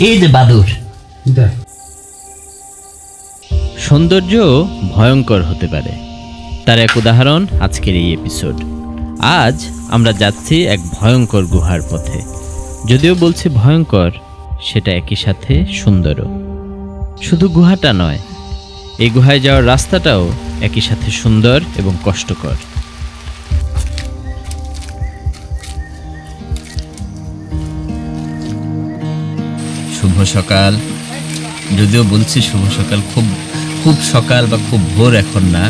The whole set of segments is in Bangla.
এই যে বাদুর। সৌন্দর্য ভয়ঙ্কর হতে পারে। তার এক উদাহরণ আজকের এই এপিসোড আজ আমরা যাচ্ছি এক ভয়ঙ্কর গুহার পথে। যদিও বলছি ভয়ঙ্কর সেটা একই সাথে সুন্দরও। শুধু গুহাটা নয় এই গুহায় যাওয়ার রাস্তাটাও একই সাথে সুন্দর এবং কষ্টকর। শুভ সকাল। যদিও বলছি শুভ সকাল, খুব খুব সকাল বা খুব ভোর এখন না।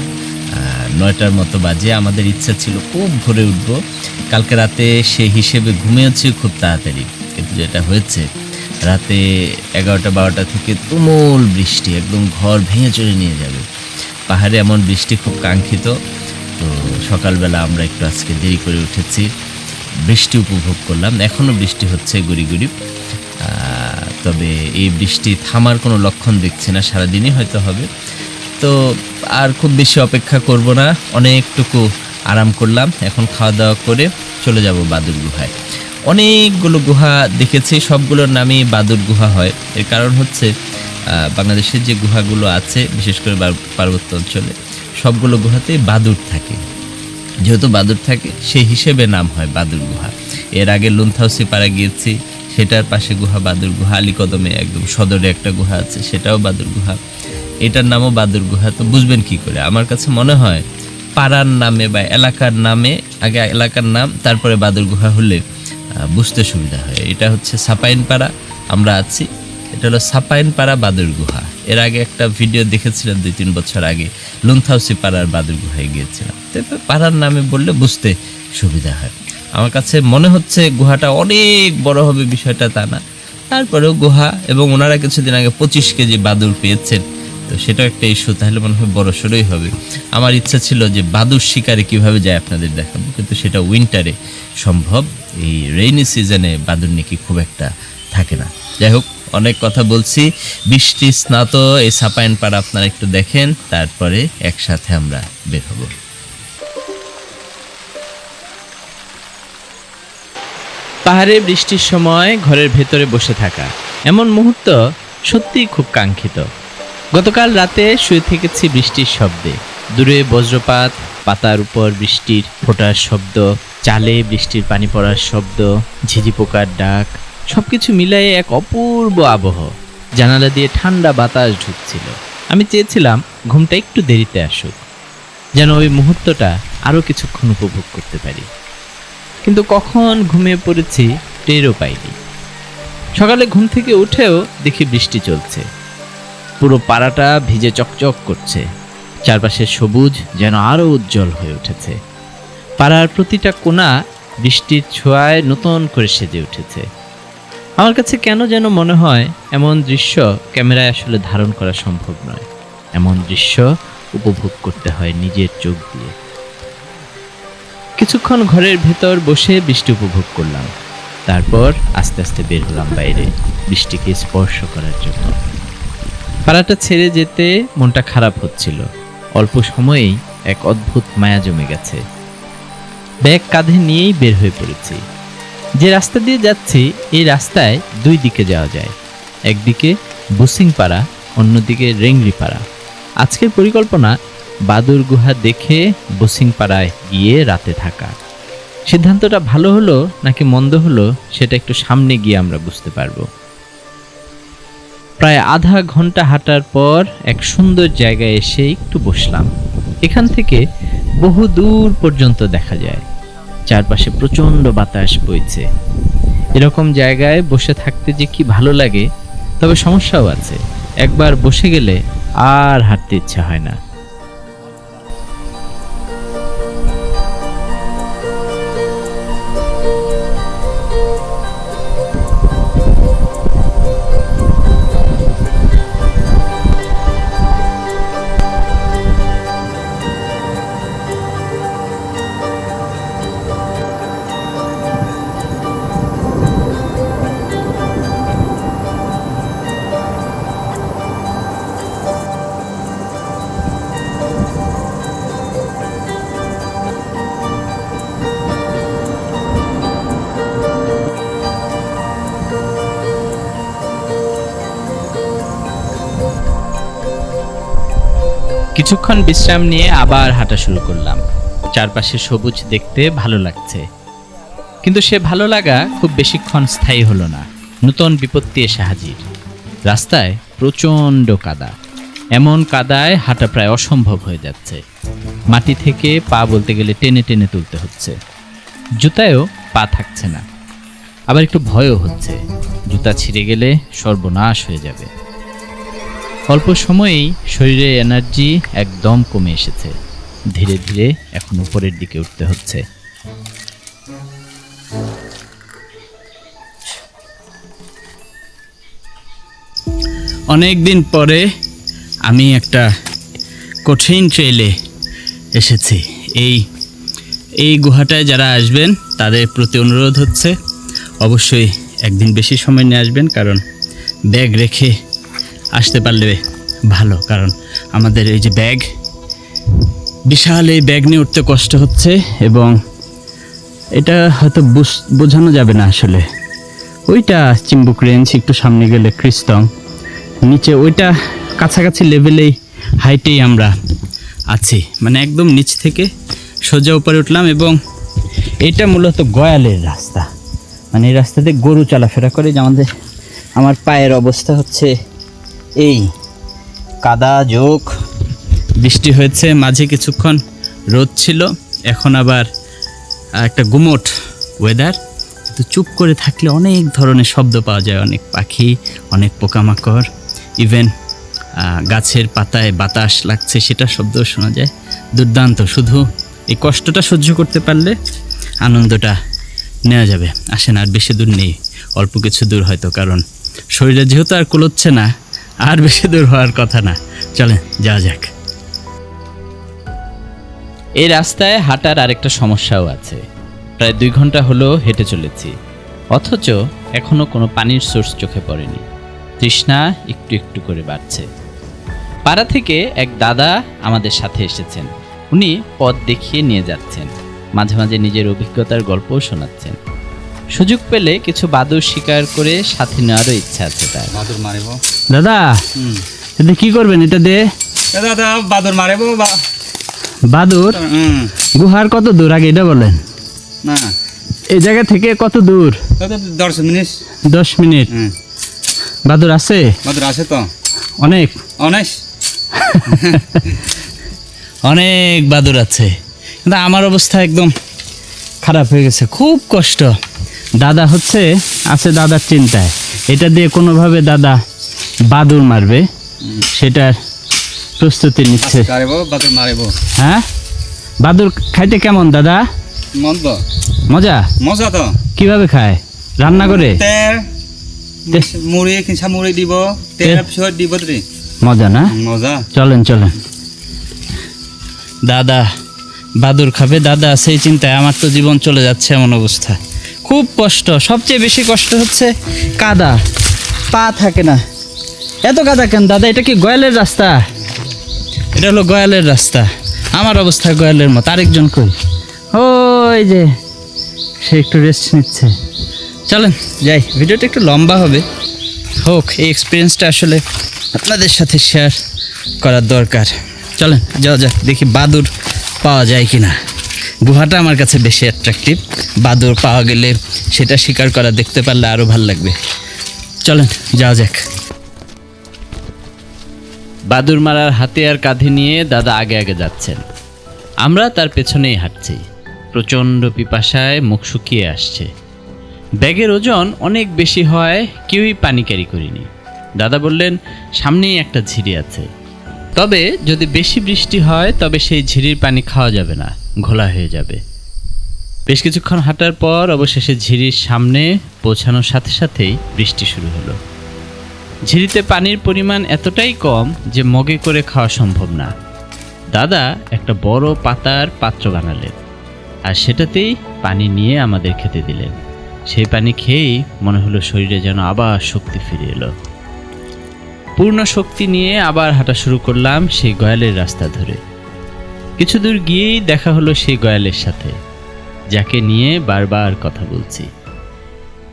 নয়টার মতো বাজে। আমাদের ইচ্ছা ছিল খুব ভোরে উঠব। কালকে রাতে সেই হিসেবে ঘুমিয়েছি খুব তাড়াতাড়ি। কিন্তু যেটা হয়েছে, রাতে এগারোটা বারোটা থেকে তুমুল বৃষ্টি, একদম ঘর ভেঙে চড়ে নিয়ে যাবে। পাহাড়ে এমন বৃষ্টি খুব কাঙ্ক্ষিত। তো সকালবেলা আমরা একটু আজকে দেরি করে উঠেছি। বৃষ্টি উপভোগ করলাম। এখনও বৃষ্টি হচ্ছে গুড়ি গুড়ি। তবে এই বৃষ্টি থামার কোনো লক্ষণ দেখছি না, সারাদিনই হয়তো হবে। তো আর খুব বেশি অপেক্ষা করব না, অনেকটুকু আরাম করলাম, এখন খাওয়া দাওয়া করে চলে যাব বাদুর গুহায়। অনেকগুলো গুহা দেখেছি, সবগুলোর নামই বাদুর গুহা হয়। এর কারণ হচ্ছে বাংলাদেশের যে গুহাগুলো আছে, বিশেষ করে পার্বত্য অঞ্চলে, সবগুলো গুহাতেই বাদুর থাকে। যেহেতু বাদুর থাকে, সেই হিসেবে নাম হয় বাদুর গুহা। এর আগে লুন্থাউসি পাড়া গিয়েছি সেটার পাশে গুহা বাদুর গুহা, আলীকদমে একদম সদরে একটা গুহা আছে, সেটাও বাদুর গুহা। এটার নামও বাদুর গুহা, তো বুঝবেন কি করে? আমার কাছে মনে হয় পাড়ার নামে বা এলাকার নামে, আগে এলাকার নাম, তারপরে বাদুর গুহা হলে বুঝতে সুবিধা হয়। এটা হচ্ছে সাপাইন পাড়া, আমরা আছি। এটা হলো সাপাইন পাড়া বাদুর গুহা। এর আগে একটা ভিডিও দেখেছিলাম দুই তিন বছর আগে, লুন্থাউসি পাড়ার বাদুর গুহায় গিয়েছিলাম। তো পাড়ার নামে বললে বুঝতে সুবিধা হয়। আমার কাছে মনে হচ্ছে গুহাটা অনেক বড় হবে বিষয়টা তা না। তারপরেও গুহা এবং ওনারা কিছুদিন আগে পঁচিশ কেজি বাদুর পেয়েছেন। তো সেটাও একটা ইস্যু, তাহলে মনে হয় বড় সড়ই হবে। আমার ইচ্ছা ছিল যে বাদুর শিকারে কীভাবে যায় আপনাদের দেখাবো, কিন্তু সেটা উইন্টারে সম্ভব। এই রেইনি সিজনে বাদুর নাকি খুব একটা থাকে না। যাই হোক, অনেক কথা বলছি। বৃষ্টি স্নাত, এই সাপাইন পাড়া আপনারা একটু দেখেন, তারপরে একসাথে আমরা বের হব। পাহাড়ে বৃষ্টির সময় ঘরের ভেতরে বসে থাকা। এমন মুহূর্ত সত্যিই খুব কাঙ্ক্ষিত। গতকাল রাতে শুয়ে থেকেছি বৃষ্টির শব্দে। দূরে বজ্রপাত, পাতার উপর বৃষ্টির ফোটার শব্দ, চালে বৃষ্টির পানি পড়ার শব্দ, ঝিঝি পোকার ডাক, সবকিছু মিলাই এক অপূর্ব আবহ। জানালা দিয়ে ঠান্ডা বাতাস ঢুকছিল। আমি চেয়েছিলাম ঘুমটা একটু দেরিতে আসুক, যেন ওই মুহূর্তটা আরও কিছুক্ষণ উপভোগ করতে পারি। কিন্তু কখন ঘুমিয়ে পড়েছি টেরও পাইনি। সকালে ঘুম থেকে উঠেও দেখি বৃষ্টি চলছে। পুরো পাড়াটা ভিজে চকচক করছে। চারপাশের সবুজ যেন আরও উজ্জ্বল হয়ে উঠেছে। পাড়ার প্রতিটা কোণা বৃষ্টির ছোঁয়ায় নতুন করে সেজে উঠেছে। আমার কাছে কেন যেন মনে হয় এমন দৃশ্য ক্যামেরায় আসলে ধারণ করা সম্ভব নয়। এমন দৃশ্য উপভোগ করতে হয় নিজের চোখ দিয়ে। কিছুক্ষণ ঘরের ভেতর বসে বৃষ্টি উপভোগ করলাম। তারপর আস্তে আস্তে বের হলাম বাইরে, বৃষ্টিকে স্পর্শ করার জন্য। পাড়াটা ছেড়ে যেতে মনটা খারাপ হচ্ছিল। অল্প সময়েই এক অদ্ভুত মায়া জমে গেছে। ব্যাগ কাঁধে নিয়েই বের হয়ে পড়েছি। যে রাস্তা দিয়ে যাচ্ছি, এই রাস্তায় দুই দিকে যাওয়া যায়। একদিকে বুসিংপাড়া, অন্যদিকে রেংরিপাড়া আজকের পরিকল্পনা বাদুর গুহা দেখে বসিংপাড়ায় গিয়ে রাতে থাকা। সিদ্ধান্তটা ভালো হলো নাকি মন্দ হলো সেটা একটু সামনে গিয়ে আমরা বুঝতে পারব। প্রায় আধা ঘণ্টা হাঁটার পর এক সুন্দর জায়গায় এসে একটু বসলাম। এখান থেকে বহু দূর পর্যন্ত দেখা যায়। চারপাশে প্রচণ্ড বাতাস বইছে। এরকম জায়গায় বসে থাকতে যে কি ভালো লাগে, তবে সমস্যাও আছে। একবার বসে গেলে আর হাঁটতে ইচ্ছা হয় না। কিছুক্ষণ বিশ্রাম নিয়ে আবার হাঁটা শুরু করলাম। চারপাশে সবুজ দেখতে ভালো লাগছে। কিন্তু সে ভালো লাগা খুব বেশিক্ষণ স্থায়ী হলো না। নূতন বিপত্তি এসে হাজির। রাস্তায় প্রচণ্ড কাদা। এমন কাদায় হাঁটা প্রায় অসম্ভব হয়ে যাচ্ছে। মাটি থেকে পা বলতে গেলে টেনে টেনে তুলতে হচ্ছে। জুতায়ও পা থাকছে না। আবার একটু ভয়ও হচ্ছে। জুতা ছিঁড়ে গেলে সর্বনাশ হয়ে যাবে। অল্প সময়েই শরীরে এনার্জি একদম কমে এসেছে। ধীরে ধীরে এখন উপরের দিকে উঠতে হচ্ছে। অনেক দিন পরে আমি একটা কঠিন ট্রেলে এসেছি। এই এই গুহাটায় যারা আসবেন, তাদের প্রতি অনুরোধ হচ্ছে, অবশ্যই একদিন বেশি সময় নিয়ে আসবেন, কারণ ব্যাগ রেখে আসতে পারলে ভালো, কারণ আমাদের এই যে ব্যাগ, বিশাল এই ব্যাগ নিয়ে উঠতে কষ্ট হচ্ছে এবং এটা হয়তো বুঝ- বোঝানো যাবে না আসলে। ওইটা চিম্বুক রেঞ্জ, একটু সামনে গেলে ক্রিস্তং নিচে ওইটা কাছাকাছি লেভেলেই হাইটেই আমরা আছি। মানে একদম নিচ থেকে সোজা উপরে উঠলাম এবং এটা মূলত গয়ালের রাস্তা। মানে এই রাস্তাতে গরু চলাফেরা করে যে আমাদের আমার পায়ের অবস্থা হচ্ছে এই কাদা যোগ। বৃষ্টি হয়েছে, মাঝে কিছুক্ষণ রোদ ছিল, এখন আবার একটা গুমোট ওয়েদার তো চুপ করে থাকলে অনেক ধরনের শব্দ পাওয়া যায়, অনেক পাখি, অনেক পোকামাকড়। ইভেন গাছের পাতায় বাতাস লাগছে, সেটা শব্দও শোনা যায়। দুর্দান্ত, শুধু এই কষ্টটা সহ্য করতে পারলে আনন্দটা নেওয়া যাবে। আসেন, আর বেশি দূর নেই, অল্প কিছু দূর হয়তো, কারণ শরীরে যেহেতু আর কুলোচ্ছে না আর বেশি দূর হওয়ার কথা না। চলেন, যাওয়া যাক। এই রাস্তায় হাঁটার আরেকটা সমস্যাও আছে। প্রায় দুই ঘণ্টা হলো হেঁটে চলেছি। অথচ এখনও কোনো পানির সোর্স চোখে পড়েনি। তৃষ্ণা একটু একটু করে বাড়ছে। পাড়া থেকে এক দাদা আমাদের সাথে এসেছেন। উনি পথ দেখিয়ে নিয়ে যাচ্ছেন। মাঝে মাঝে নিজের অভিজ্ঞতার গল্পও শোনাচ্ছেন। সুযোগ পেলে কিছু বাদুর শিকার করে সাথে নেওয়ারও ইচ্ছা আছে তার। বাদুর মারিব। দাদা? হুম। এটা কি করবেন? এটা দে। এ দাদা বাদুর মারিব বা বাদুর গুহার কত দূর? আগে এটা বলেন। না। এই জায়গা থেকে কত দূর? দশ মিনিট। দশ মিনিট। হুম। বাদুর আছে? বাদুর আছে তো। অনেক। অনেক অনেক বাদুর আছে। কিন্তু আমার অবস্থা একদম খারাপ হয়ে গেছে। খুব কষ্ট। দাদা হচ্ছে আছে দাদার চিন্তায়। এটা দিয়ে কোনোভাবে দাদা বাদুর মারবে সেটার প্রস্তুতি নিচ্ছে। হ্যাঁ? বাদুর খাইতে কেমন দাদা? মজা। মজা? তো। কীভাবে খায়? রান্না করে? মুড়ি কিনছা মুড়ি দিব তেল দিব মজা না? মজা। চলেন চলেন। দাদা বাদুর খাবে দাদা সেই চিন্তায় আমার তো জীবন চলে যাচ্ছে এমন অবস্থা। খুব কষ্ট। সবচেয়ে বেশি কষ্ট হচ্ছে কাদা। পা থাকে না। এত কাদা কেন? দাদা, এটা কি গয়ালের রাস্তা? এটা হলো গয়ালের রাস্তা। আমার অবস্থা গয়ালের মতো। আরেকজন কই? ওই যে, সে একটু রেস্ট নিচ্ছে। চলেন, যাই। ভিডিওটা একটু লম্বা হবে। হোক, এই এক্সপিরিয়েন্সটা আসলে আপনাদের সাথে শেয়ার করার দরকার। চলেন, যাওয়া যাক। দেখি বাদুর পাওয়া যায় কি না গুহাটা আমার কাছে বেশি অ্যাট্রাকটিভ বাদুর পাওয়া গেলে সেটা শিকার করা দেখতে পারলে আরও ভালো লাগবে। চলেন, যাওয়া যাক। বাদুর মারার হাতিয়ার কাঁধে নিয়ে দাদা আগে আগে যাচ্ছেন। আমরা তার পেছনেই হাঁটছি। প্রচণ্ড পিপাসায় মুখ শুকিয়ে আসছে। ব্যাগের ওজন অনেক বেশি হয়, কেউই পানি ক্যারি করিনি। দাদা বললেন, সামনেই একটা ঝিরি আছে। তবে যদি বেশি বৃষ্টি হয়, তবে সেই ঝিরির পানি খাওয়া যাবে না। ঘোলা হয়ে যাবে। বেশ কিছুক্ষণ হাঁটার পর অবশেষে ঝিরির সামনে পৌঁছানোর সাথে সাথেই বৃষ্টি শুরু হলো। ঝিরিতে পানির পরিমাণ এতটাই কম যে মগে করে খাওয়া সম্ভব না। দাদা একটা বড় পাতার পাত্র বানালেন আর সেটাতেই পানি নিয়ে আমাদের খেতে দিলেন। সেই পানি খেয়েই মনে হলো শরীরে যেন আবার শক্তি ফিরে এলো। পূর্ণ শক্তি নিয়ে আবার হাঁটা শুরু করলাম সেই গয়ালের রাস্তা ধরে। কিছু দূর গিয়েই দেখা হলো সেই গয়ালের সাথে, যাকে নিয়ে বারবার কথা বলছি।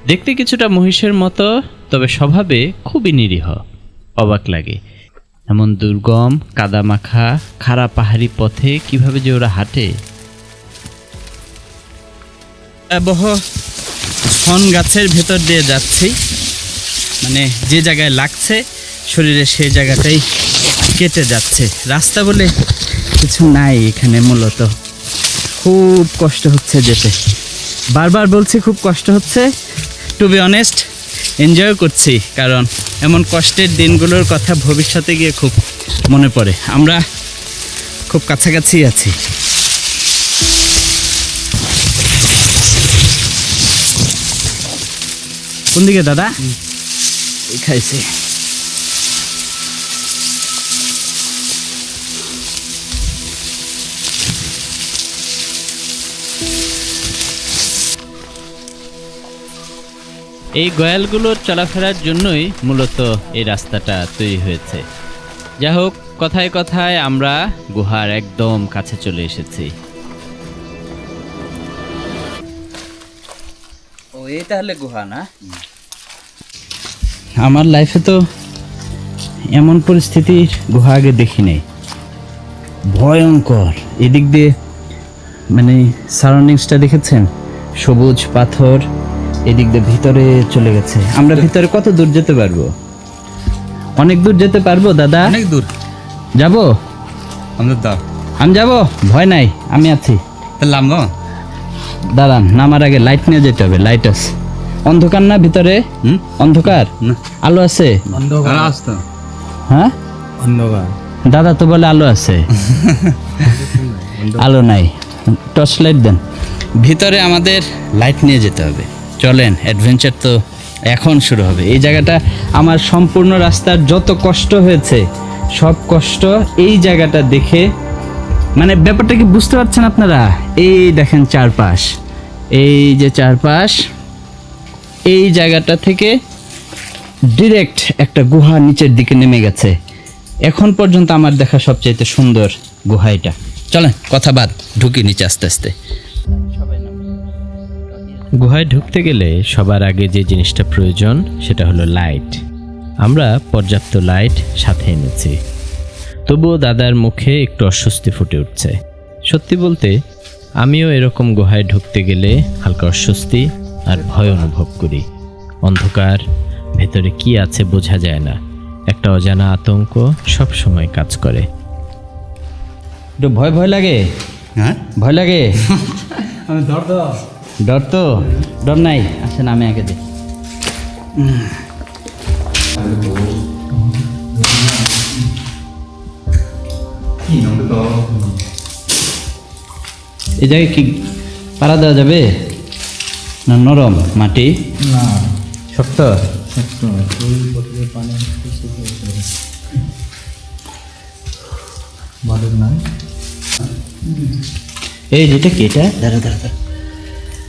দেখতে কিছুটা মহিষের মতো, তবে স্বভাবে খুবই নিরীহ, অবাক লাগে। এমন দুর্গম, কাদামাখা, খাড়া পাহাড়ি পথে কীভাবে যে ওরা হাঁটে। ভয়াবহ ছন গাছের ভেতর দিয়ে যাচ্ছি। মানে যে জায়গায় লাগছে, শরীরে সেই জায়গাটাই কেটে যাচ্ছে। রাস্তা বলে কিছু নাই এখানে মূলত। খুব কষ্ট হচ্ছে যেতে। বারবার বলছি খুব কষ্ট হচ্ছে। টু বি অনেস্ট এনজয় করছি, কারণ এমন কষ্টের দিনগুলোর কথা ভবিষ্যতে গিয়ে খুব মনে পড়ে। আমরা খুব কাছাকাছি আছি। কোন দিকে দাদা খাইছে। এই গয়ালগুলোর চলাফেরার জন্যই মূলত এই রাস্তাটা তৈরি হয়েছে। যা হোক কথায় কথায় আমরা গুহার একদম কাছে চলে এসেছি। ও এই তাহলে গুহা না? আমার লাইফে তো এমন পরিস্থিতির গুহা আগে দেখি নাই। ভয়ঙ্কর। এদিক দিয়ে মানে সারাউন্ডিংসটা দেখেছেন? সবুজ পাথর এদিক দিয়ে ভিতরে চলে গেছে। আমরা ভিতরে কত দূর যেতে পারব? অনেক দূর যেতে পারব দাদা। অনেক দূর। যাব? আমাদের দাও। আমি যাব? ভয় নাই আমি আছি। তাহলে নামবো দাঁড়ান নামার আগে লাইট নিয়ে যেতে হবে লাইট আছে। অন্ধকার না ভিতরে? হুম? অন্ধকার? আলো আছে? আর আসতো হ্যাঁ? অন্ধকার। দাদা তো বলে আলো আছে। আলো নাই। টর্চ লাইট দেন। ভিতরে আমাদের লাইট নিয়ে যেতে হবে। চলেন অ্যাডভেঞ্চার তো এখন শুরু হবে। এই জায়গাটা আমার সম্পূর্ণ রাস্তার যত কষ্ট হয়েছে, সব কষ্ট এই জায়গাটা দেখে মানে ব্যাপারটা কি বুঝতে পারছেন আপনারা? এই দেখেন চারপাশ। এই যে চারপাশ, এই জায়গাটা থেকে ডিরেক্ট একটা গুহা নিচের দিকে নেমে গেছে। এখন পর্যন্ত আমার দেখা সবচাইতে সুন্দর গুহা এটা চলেন, কথা বাদ, ঢুকি নিচে আস্তে আস্তে। গুহায় ঢুকতে গেলে সবার আগে যে জিনিসটা প্রয়োজন সেটা হলো লাইট আমরা পর্যাপ্ত লাইট সাথে এনেছি। তবুও দাদার মুখে একটু অস্বস্তি ফুটে উঠছে। সত্যি বলতে আমিও এরকম গুহায় ঢুকতে গেলে হালকা অস্বস্তি আর ভয় অনুভব করি। অন্ধকার ভেতরে কি আছে বোঝা যায় না। একটা অজানা আতঙ্ক সব সময় কাজ করে। একটু ভয় ভয় লাগে? হ্যাঁ? ভয় লাগে? আমি ধর তো। ডর তো? ডর নাই? আচ্ছা নামে আগে দে কি নামবে তো এই জায়গায় কি পাড়া দেওয়া যাবে? না নরম মাটি? না। শক্ত? বাদর নাই। এই যেটা কি এটা? দাঁড়া দাঁড়া।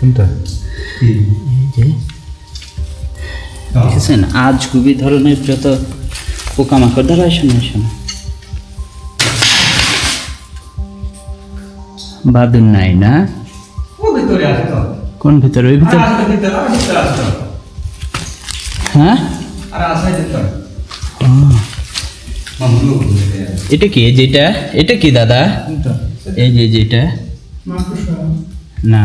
কোনটা এই দেখেছেন আজ খুবই ধরনের যত পোকামাকড় দ্বারা শোনা শোনা। বাদুন নাই না? কোন ভিতরে? ওই ভিতরে? হ্যাঁ? এটা কি? যেটা এটা? কি দাদা? এই যে যেটা না।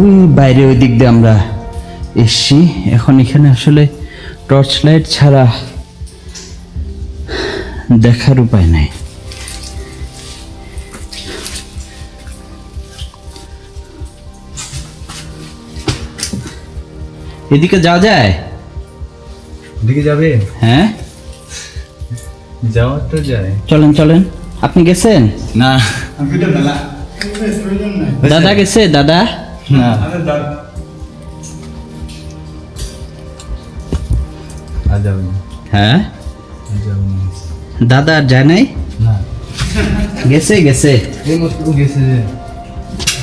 ওই বাইরে ওই দিক দিয়ে আমরা এসছি। এখন এখানে আসলে টর্চ লাইট ছাড়া দেখার উপায় নাই। এদিকে যাওয়া যায়? দিকে যাবে? হ্যাঁ। যাওয়া তো যায়। চলেন চলেন। আপনি গেছেন? না। দাদা গেছে? দাদা? না। আচ্ছা, হ্যাঁ? দাদা আর যায় নাই? গেছে গেছে। গেছে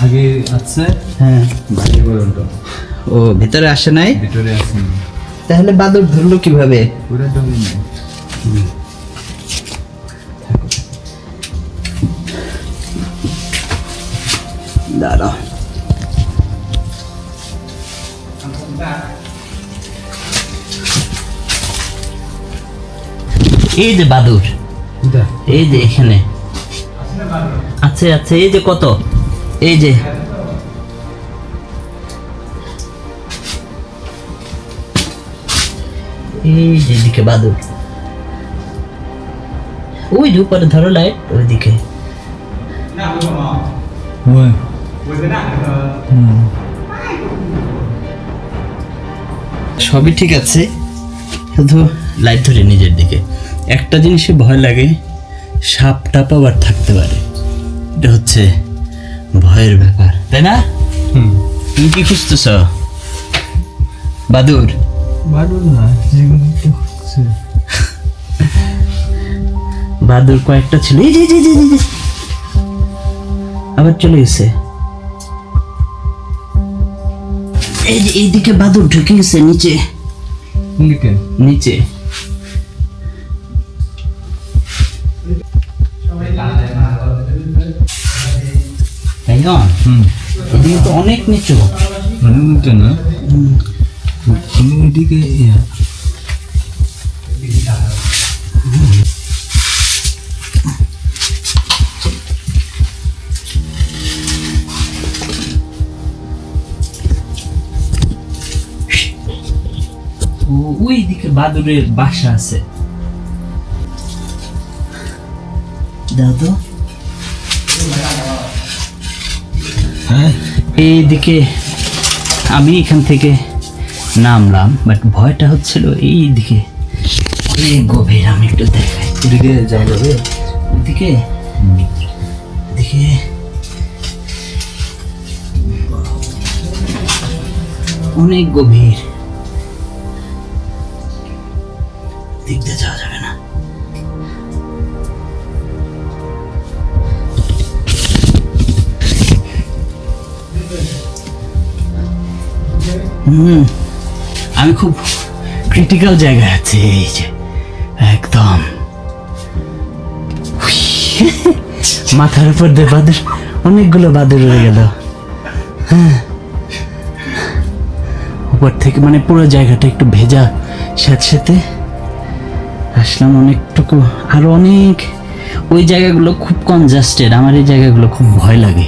আগে হ্যাঁ। ও ভিতরে আসে নাই? তাহলে বাদর ধরলো কীভাবে? দাঁড়া এই যে বাদুর। এই যে এখানে। আছে আছে এই যে কত? এই যে। এই যে এদিকে বাদুর। ওই যে উপরে ধরো লাইট ওইদিকে। ওই। হুম সবই ঠিক আছে। শুধু লাইট ধরে নিজের দিকে। একটা জিনিসে ভয় লাগে সাপ টাপ আবার থাকতে পারে। এটা হচ্ছে ভয়ের ব্যাপার তাই না? তুমি কি খুঁজতেছ? বাদুর। না বাদুর কয়েকটা ছিল। এই যে। আবার চলে গেছে। এই যে এইদিকে বাদুর ঢুকে গেছে নিচে? নিচে। তাই না? হুম। এদিকে তো অনেক নিচু। মানে না। তুমি এদিকে ওই দিকে বাদুরের বাসা আছে। দাও এইদিকে আমি এখান থেকে নামলাম বাট ভয়টা হচ্ছিল এই দিকে অনেক গভীর আমি একটু দেখাই। এদিকে যাওয়া যাবে? এদিকে? এদিকে? অনেক গভীর। দিক দিয়ে আমি খুব ক্রিটিক্যাল জায়গায় আছি, এই যে, একদম। মাথার উপর দিয়ে বাদুর, অনেকগুলো বাদুর রয়ে গেল। হ্যাঁ। উপর থেকে মানে পুরো জায়গাটা একটু ভেজা স্যাঁতস্যাঁতে আসলাম অনেকটুকু, আরও অনেক। ওই জায়গাগুলো খুব কনজাস্টেড আমার এই জায়গাগুলো খুব ভয় লাগে।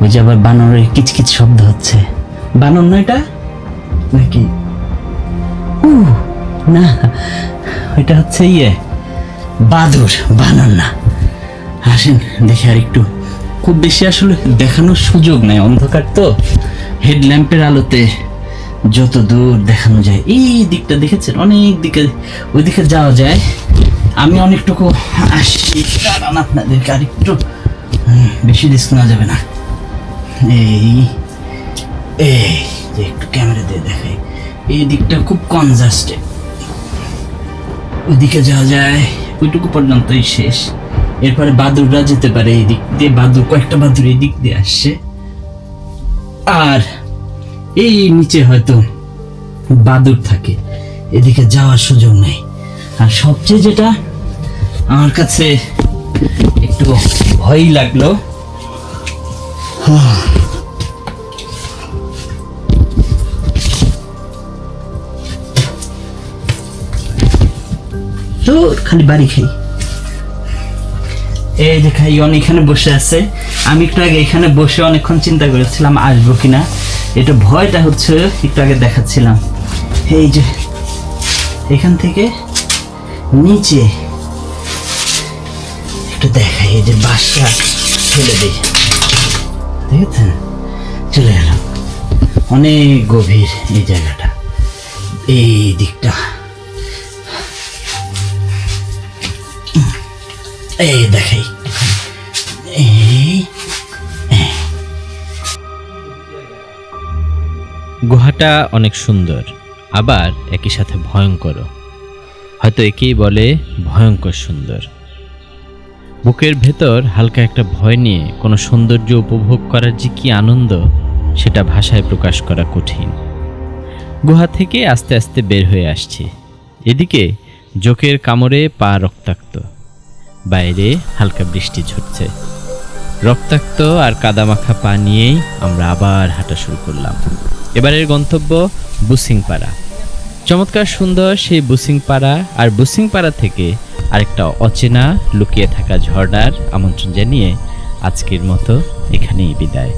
ওই যে আবার বানরের কিচকিচ শব্দ হচ্ছে। বানর নয় এটা নাকি? না ওইটা হচ্ছে ইয়ে বাদুর, বানর না। আসেন, দেখে আর একটু। খুব বেশি আসলে দেখানোর সুযোগ নাই, অন্ধকার তো। হেডল্যাম্পের আলোতে যত দূর দেখানো যায়, এই দিকটা দেখেছেন? অনেক দিকে ওই দিকে যাওয়া যায়। আমি অনেকটুকু আসি দাঁড়ান আপনাদেরকে আর একটু। বেশি রিস্ক নেওয়া যাবে না। এই এই। যে একটু ক্যামেরা দিয়ে দেখাই। এই দিকটা খুব কনজাস্টেড ওইদিকে যাওয়া যায়, ওইটুকু পর্যন্তই শেষ। এরপরে বাদুররা যেতে পারে এই দিক দিয়ে বাদুর কয়েকটা বাদুর এই দিক দিয়ে আসছে। আর এই নিচে হয়তো বাদুর থাকে, এদিকে যাওয়ার সুযোগ নেই। আর সবচেয়ে যেটা আমার কাছে একটু ভয়ই লাগল তো খালি বাড়ি খাই। এই যে খাই, অন এখানে বসে আছে। আমি একটু আগে এখানে বসে অনেকক্ষণ চিন্তা করেছিলাম, আসব কিনা। এটা ভয়টা হচ্ছে, একটু আগে দেখাচ্ছিলাম। এই যে, এখান থেকে নিচে একটু দেখাই, এই যে বাসটা ফেলে দিই। দেখেছেন? চলে গেলাম অনেক গভীর এই জায়গাটা। এই দিকটা। এই দেখাই। গুহাটা অনেক সুন্দর, আবার একই সাথে ভয়ঙ্কর হয়তো একেই বলে ভয়ঙ্কর সুন্দর। বুকের ভেতর হালকা একটা ভয় নিয়ে কোনো সৌন্দর্য উপভোগ করার যে কি আনন্দ, সেটা ভাষায় প্রকাশ করা কঠিন। গুহা থেকে আস্তে আস্তে বের হয়ে আসছি। এদিকে জোকের কামড়ে পা রক্তাক্ত। বাইরে হালকা বৃষ্টি ঝরছে। রক্তাক্ত আর কাদামাখা পা নিয়েই আমরা আবার হাঁটা শুরু করলাম। এবারের গন্তব্য বুসিংপাড়া। চমৎকার সুন্দর সেই বুসিংপাড়া আর বুসিংপাড়া থেকে আরেকটা অচেনা লুকিয়ে থাকা ঝর্ণার আমন্ত্রণ জানিয়ে আজকের মতো এখানেই বিদায়।